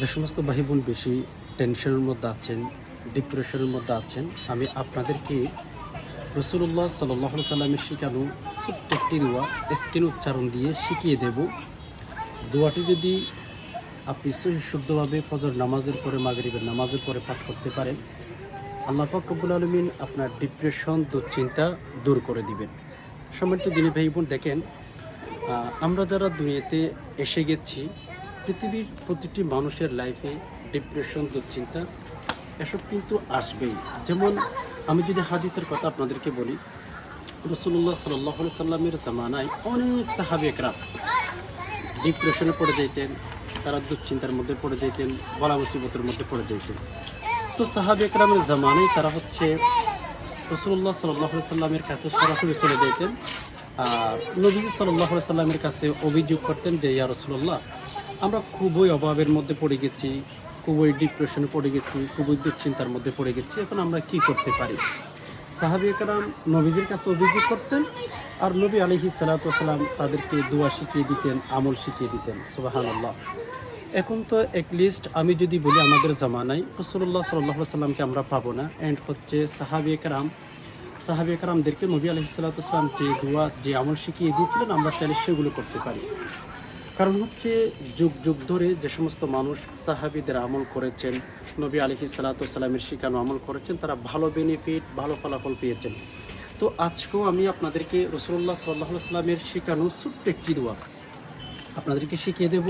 যে সমস্ত ভাই বোন বেশি টেনশনের মধ্যে আছেন, ডিপ্রেশনের মধ্যে আছেন, আমি আপনাদেরকে রসুল্লাহ সাল্লাহ সাল্লামের শিখানো ছোট্ট একটি দোয়া স্কিন উচ্চারণ দিয়ে শিখিয়ে দেব। দোয়াটি যদি আপনি শুদ্ধভাবে ফজর নামাজের পরে, মাগরিবের নামাজের পরে পাঠ করতে পারেন, আল্লাহ পাক রব্বুল আলমিন আপনার ডিপ্রেশন, দুশ্চিন্তা দূর করে দিবেন। সম্মানিত দিনী ভাই বোন দেখেন আমরা যারা দুনিয়াতে এসে গেছি পৃথিবীর প্রতিটি মানুষের লাইফে ডিপ্রেশন দুশ্চিন্তা, এসব কিন্তু আসবেই। যেমন আমি যদি হাদিসের কথা আপনাদেরকে বলি রসুল্লাহ সাল্লাহ সাল্লামের জামানায় অনেক সাহাবি একরাম ডিপ্রেশনে পড়ে যেতেন, তারা দুশ্চিন্তার মধ্যে পড়ে যেতেন, বলা মুসিবতের মধ্যে পড়ে যেতেন। তো সাহাবি একরামের জামানায় তারা হচ্ছে রসুল্লাহ সাল্লাহ সাল্লামের কাছে সরাসরি চলে যেতেন। আর নবীজি সাল্লাহ সাল্লামের কাছে অভিযোগ করতেন যে, ইয়া রসুল্লাহ আমরা খুবই অভাবের মধ্যে পড়ে গেছি, খুবই ডিপ্রেশনে পড়ে গেছি, খুবই দুশ্চিন্তার মধ্যে পড়ে গেছি। এখন আমরা কি করতে পারি? সাহাবি একরাম নবীদের কাছে অভিযোগ করতেন আর নবী আলহি সালাতাম তাদেরকে দোয়া শিখিয়ে দিতেন, আমল শিখিয়ে দিতেন। সুবাহান আল্লাহ এখন তো লিস্ট আমি যদি বলি আমাদের জামানায় রসুল্লাহ সাল্লাহ সাল্লামকে আমরা পাবো না। অ্যান্ড হচ্ছে সাহাবি একরাম সাহাবি একরামদেরকে নবী আলহি সাল্লাতাম যে দোয়া, যে আমল শিখিয়ে দিয়েছিলেন, আমরা চাইলে সেগুলো করতে পারি। কারণ হচ্ছে যুগ যুগ ধরে যে সমস্ত মানুষ সাহাবিদের আমল করেছেন, নবী আলহি সাল্লাতামের শিখানো আমল করেছেন, তারা ভালো বেনিফিট ভালো ফলাফল পেয়েছেন। তো আজকেও আমি আপনাদেরকে রসুল্লাহ সাল্লাহ সাল্লামের শিখানো ছোট্ট একটি দোয়া আপনাদেরকে শিখিয়ে দেব।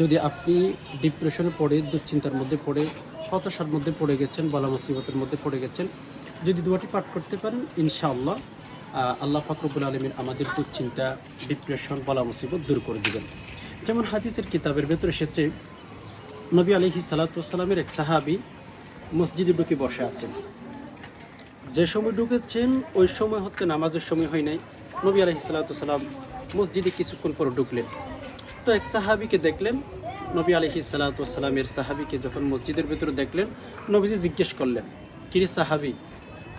যদি আপনি ডিপ্রেশনে পড়ে, দুশ্চিন্তার মধ্যে পড়ে, হতাশার মধ্যে পড়ে গেছেন, বলা মুসিবতের মধ্যে পড়ে গেছেন, যদি দোয়াটি পাঠ করতে পারেন, ইনশাআল্লাহ আল্লাহ ফাকরুবুল আলমিন আমাদের দুশ্চিন্তা ডিপ্রেশন বলা মুসিবত দূর করে দিবেন। যেমন হাদিসের কিতাবের ভেতরে এসেছে, নবী আলহি সালাতামের এক সাহাবি মসজিদে ঢুকে বসে আছেন। যে সময় ঢুকেছেন, ওই সময় হচ্ছে নামাজের সময় হয় নাই। নবী আলহি সালাতাম মসজিদে কিছুক্ষণ পর ঢুকলেন। তো এক সাহাবিকে দেখলেন, নবী আলহি সালাতামের সাহাবিকে যখন মসজিদের ভেতরে দেখলেন, নবীজি জিজ্ঞেস করলেন, কিরে সাহাবি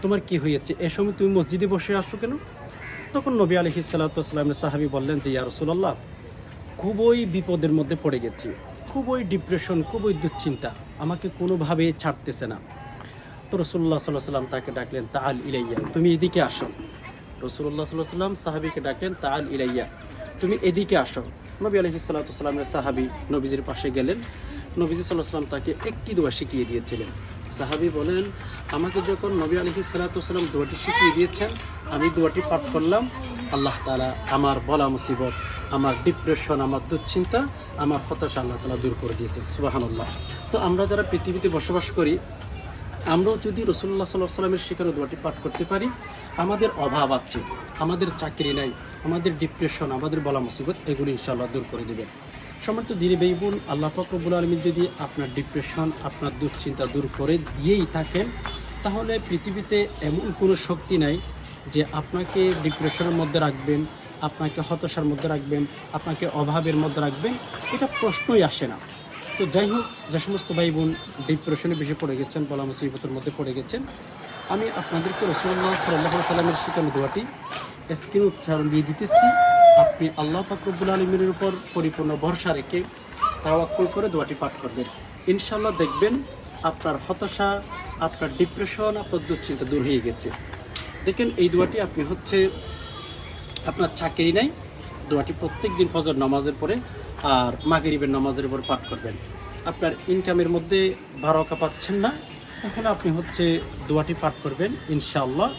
তোমার কি হয়েছে? এ সময় তুমি মসজিদে বসে আসছো কেন? তখন নবী আলহি সালাতামের সাহাবি বললেন যে, ইয়া রসুল্লাহ খুবই বিপদের মধ্যে পড়ে গেছি। খুবই ডিপ্রেশন খুবই দুশ্চিন্তা। আমাকে কোনোভাবে ছাড়তেছে না। তো রসুল্লাহ সাল্লাহ সাল্লাম তাকে ডাকলেন তাল ইলাইয়া, তুমি এদিকে আসো। রসুল্লাহ সাল্লাহ সাল্লাম সাহাবিকে ডাকলেন তাল ইলাইয়া, তুমি এদিকে আসো। নবী আলহি সাল্লাতামের সাহাবি নবীজির পাশে গেলেন। নবীজি সাল্লাহ সাল্লাম তাকে একটি দোয়া শিখিয়ে দিয়েছিলেন। সাহাবি বলেন আমাকে যখন নবী আলহি সাল্লাতাম দোয়াটি শিখিয়ে দিয়েছেন, আমি দোয়াটি পাঠ করলাম। আল্লাহ তালা আমার বলা মুসিবত, আমার ডিপ্রেশন আমার দুশ্চিন্তা, আমার হতাশা আল্লাহ তালা দূর করে দিয়েছেন। সুবাহান্লাহ তো আমরা যারা পৃথিবীতে বসবাস করি, আমরাও যদি রসুল্লাহ সাল্লাহ সাল্লামের শিকার দোয়াটি পাঠ করতে পারি, আমাদের অভাব আছে, আমাদের চাকরি নাই, আমাদের ডিপ্রেশন আমাদের বলা মুসিবত, এগুলি ইনশাআল্লাহ দূর করে দেবে। সমর্থ দিনে বেইবুল আল্লাহ ফকরবুল আলমী যদি আপনার ডিপ্রেশন আপনার দুশ্চিন্তা দূর করে দিয়েই থাকেন তাহলে পৃথিবীতে এমন কোনো শক্তি নাই যে আপনাকে ডিপ্রেশনের মধ্যে রাখবেন, আপনাকে হতাশার মধ্যে রাখবেন, আপনাকে অভাবের মধ্যে রাখবেন, এটা প্রশ্নই আসে না। তো যাই হোক, যে সমস্ত ভাই বোন ডিপ্রেশনে বেশি পড়ে গেছেন, বলা মুসিবতের মধ্যে পড়ে গেছেন, আমি আপনাদেরকে রসুল্লাহ সাল্লাহ সাল্লামের শিখানো দোয়াটি স্ক্রিন উচ্চারণ দিয়ে দিতেছি। আপনি আল্লাহ ফাকরুবুল আলমীর উপর পরিপূর্ণ ভরসা রেখে তাওয়াক্কুল করে দোয়াটি পাঠ করবেন। ইনশাল্লাহ দেখবেন আপনার হতাশা, আপনার ডিপ্রেশন আপনার দুশ্চিন্তা দূর হয়ে গেছে। দেখেন, এই দোয়াটি আপনি হচ্ছে আপনার চাকরি নাই, দোয়াটি প্রত্যেক দিন ফজর নামাজের পরে আর মাগরিবের নামাজের উপর পাঠ করবেন। আপনার ইনকামের মধ্যে বারোকা পাচ্ছেন না, তখন আপনি হচ্ছে দোয়াটি পাঠ করবেন, ইনশাআল্লাহ।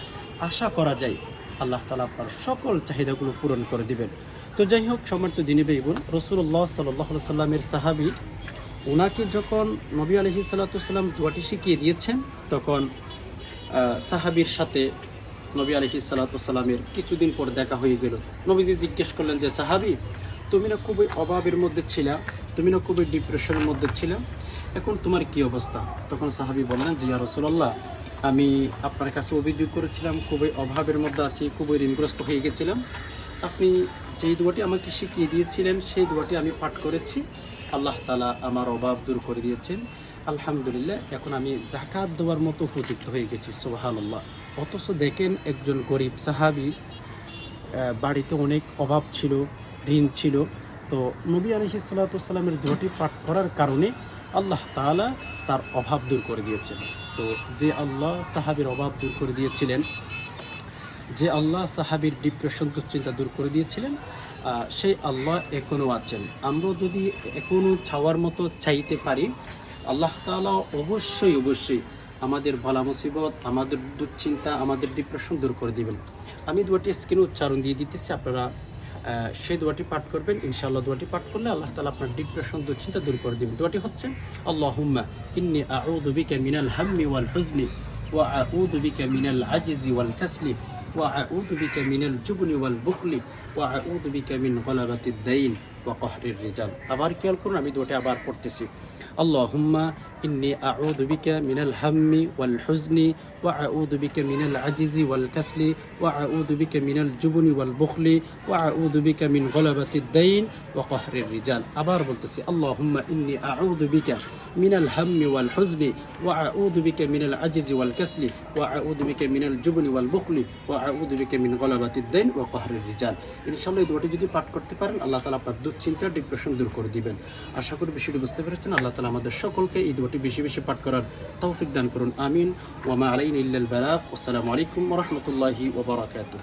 আশা করা যায় আল্লাহ তালা আপনার সকল চাহিদাগুলো পূরণ করে দিবেন। তো যাই হোক সমর্থ দিনী বেগুন রসুল্লাহ সাল্লাহ সাল্লামের সাহাবি ওনাকে যখন নবী আলহি সাল্লাতাম দোয়াটি শিখিয়ে দিয়েছেন, তখন সাহাবির সাথে নবী আলহি সাল্লাতামের কিছুদিন পর দেখা হয়ে গেল। নবীজি জিজ্ঞেস করলেন যে, সাহাবি, তুমি না খুবই অভাবের মধ্যে ছিলা, তুমি না খুবই ডিপ্রেশনের মধ্যে ছিলা, এখন তোমার কি অবস্থা? তখন সাহাবি বললেন যে, ইয়া রসুল্লাহ আমি আপনার কাছে অভিযোগ করেছিলাম, খুবই অভাবের মধ্যে আছি, খুবই ঋণগ্রস্ত হয়ে গেছিলাম। আপনি যেই দোয়াটি আমাকে শিখিয়ে দিয়েছিলেন, সেই দোয়াটি আমি পাঠ করেছি। আল্লাহ তালা আমার অভাব দূর করে দিয়েছেন। আলহামদুলিল্লাহ, এখন আমি জাকাত দেওয়ার মতো উপযুক্ত হয়ে গেছি সোহানুল্লাহ অথচ দেখেন, একজন গরিব সাহাবি বাড়িতে অনেক অভাব ছিল, ঋণ ছিল। তো নবী আলহি সাল্লাতামের দোয়াটি পাঠ করার কারণে আল্লাহ তাআলা তার অভাব দূর করে দিয়েছেন। তো যে আল্লাহ সাহাবির অভাব দূর করে দিয়েছিলেন, যে আল্লাহ সাহাবির ডিপ্রেশন দুশ্চিন্তা দূর করে দিয়েছিলেন সেই আল্লাহ এখনও আছেন। আমরা যদি এখনও চাওয়ার মতো চাইতে পারি, আল্লাহ তাআলা অবশ্যই অবশ্যই আমাদের ভালা মুসিবত, আমাদের দুশ্চিন্তা, আমাদের ডিপ্রেশন দূর করে দিবেন। আমি দুয়াটি স্ক্রিনে উচ্চারণ দিয়ে দিতেছি, আপনারা সেই দোয়াটি পাঠ করবেন। ইনশাআল্লাহ দোয়াটি পাঠ করলে আল্লাহ তালা আপনার ডিপ্রেশন দুশ্চিন্তা দূর করে দিবেন। দোয়াটি হচ্ছে আল্লাহ হুম্মা ইন্নি আউযু বিকা মিনাল হাম্মি ওয়াল হুজনি ওয়া আউযু বিকা মিনাল আজিজি ওয়াল কাসলি ওয়া আউযু বিকা মিনাল জুবনি ওয়াল বুখলি ওয়া আউযু বিকা মিন গলাবাতিদ দাইন ওয়া কহরির রিজাল আবার খেয়াল করুন, আমি দোয়াটি আবার পড়তেছি। আল্লাহুম্মা ইন্নি আউযু বিকা মিনাল হাম্মি ওয়াল হুজনি ওয়া আউযু বিকা মিনাল আজিজি ওয়াল কাসলি ওয়া আউযু বিকা মিনাল জুবনি ওয়াল বুখলি ওয়া আউযু বিকা মিন গলাবাতিদ দাইন ওয়া কহরির রিজাল আবার বলতেছি আল্লাহুম্মা ইন্নি আউযু বিকা মিনাল হাম্মি ওয়াল হুজনি ওয়া আউযু বিকা মিনাল আজিজি ওয়াল কাসলি ওয়া আউযু বিকা মিনাল জুবনি ওয়াল বুখলি ওয়া আউযু বিকা মিন গলাবাতিদ দাইন ওয়া কহরির রিজাল ইনশাআল্লাহ এই দুটি যদি পাঠ করতে পারেন, আল্লাহ তাআলা আপনার দুশ্চিন্তা ডিপ্রেশন দূর করে দিবেন। আশা করি বিষয়টি বুঝতে পেরেছেন। আল্লাহ আমাদের সকলকে এই দুটি বেশি বেশি পাঠ করার তৌফিক দান করুন। আমিন। ওয়ামা আলাইন ইল্লাল বালাক আসসালামু আলাইকুম ওয়া ওবরাকাতুহ